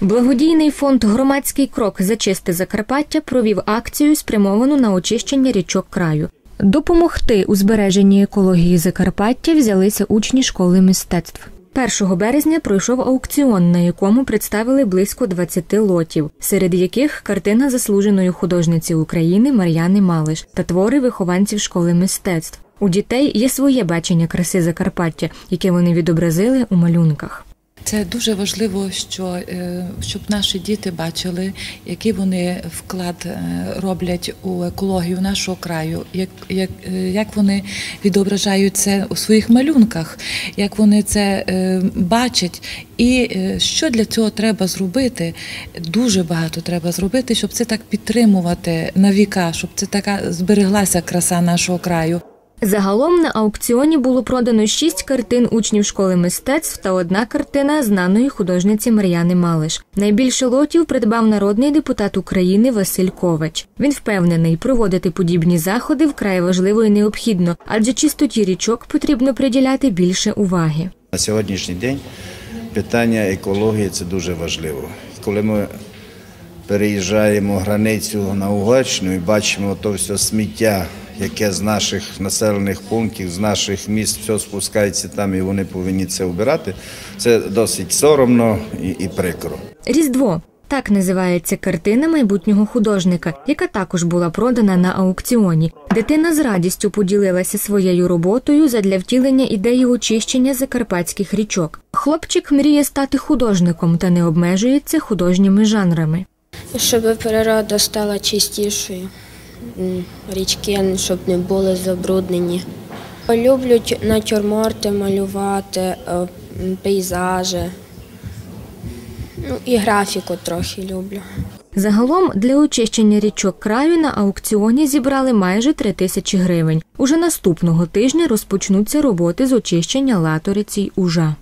Благодійний фонд Громадський крок за чисте Закарпаття провів акцію, спрямовану на очищення річок краю. Допомогти у збереженні екології Закарпаття взялися учні школи мистецтв. 1 березня пройшов аукціон, на якому представили близько 20 лотів, серед яких картина заслуженої художниці України Мар'яни Малиш та твори вихованців школи мистецтв. У дітей є своє бачення краси Закарпаття, яке вони відобразили у малюнках. Це дуже важливо, що е, щоб наші діти бачили, який вони вклад е, роблять у екологію нашого краю, як, як, е, як вони відображають це у своїх малюнках, як вони це бачать, і що для цього треба зробити. Дуже багато треба зробити, щоб це так підтримувати на віка, щоб це така збереглася краса нашого краю. Загалом на аукціоні було продано шість картин учнів школи мистецтв та одна картина знаної художниці Мар'яни Малиш. Найбільше лотів придбав народний депутат України Василь Ковач. Він впевнений, проводити подібні заходи вкрай важливо і необхідно, адже чистоті річок потрібно приділяти більше уваги. На сьогоднішній день питання екології це дуже важливо. Коли ми переїжджаємо границю на Угорщину і бачимо то все сміття, яке з наших населених пунктів, з наших міст все спускається там, і вони повинні це вбирати, це досить соромно і, і прикро. Різдво. Так називається картина майбутнього художника, яка також була продана на аукціоні. Дитина з радістю поділилася своєю роботою задля втілення ідеї очищення закарпатських річок. Хлопчик мріє стати художником та не обмежується художніми жанрами. Щоб природа стала чистішою, річки, щоб не були забруднені. Люблю натюрморти малювати, е, пейзажі. Ну, і графіку трохи люблю. Загалом для очищення річок краю на аукціоні зібрали майже три тисячі гривень. Уже наступного тижня розпочнуться роботи з очищення латориці й ужа.